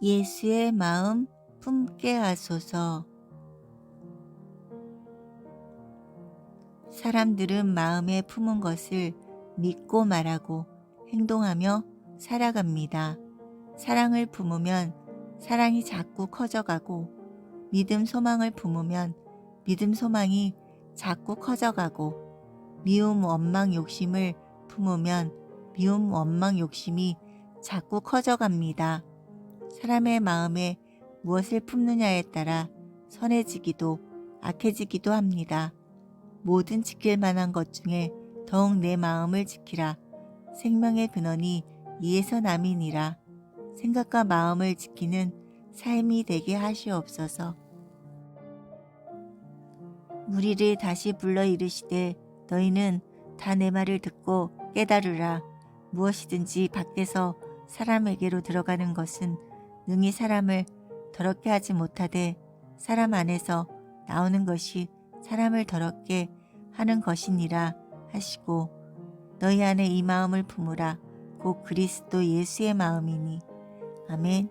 예수의 마음 품게 하소서. 사람들은 마음에 품은 것을 믿고 말하고 행동하며 살아갑니다. 사랑을 품으면 사랑이 자꾸 커져가고 믿음 소망을 품으면 믿음 소망이 자꾸 커져가고 미움 원망 욕심을 품으면 미움 원망 욕심이 자꾸 커져갑니다. 사람의 마음에 무엇을 품느냐에 따라 선해지기도 악해지기도 합니다. 모든 지킬 만한 것 중에 더욱 내 마음을 지키라. 생명의 근원이 이에서 남이니라. 생각과 마음을 지키는 삶이 되게 하시옵소서. 무리를 다시 불러 이르시되 너희는 다 내 말을 듣고 깨달으라. 무엇이든지 밖에서 사람에게로 들어가는 것은 능히 사람을 더럽게 하지 못하되 사람 안에서 나오는 것이 사람을 더럽게 하는 것이니라 하시고 너희 안에 이 마음을 품으라. 곧 그리스도 예수의 마음이니. 아멘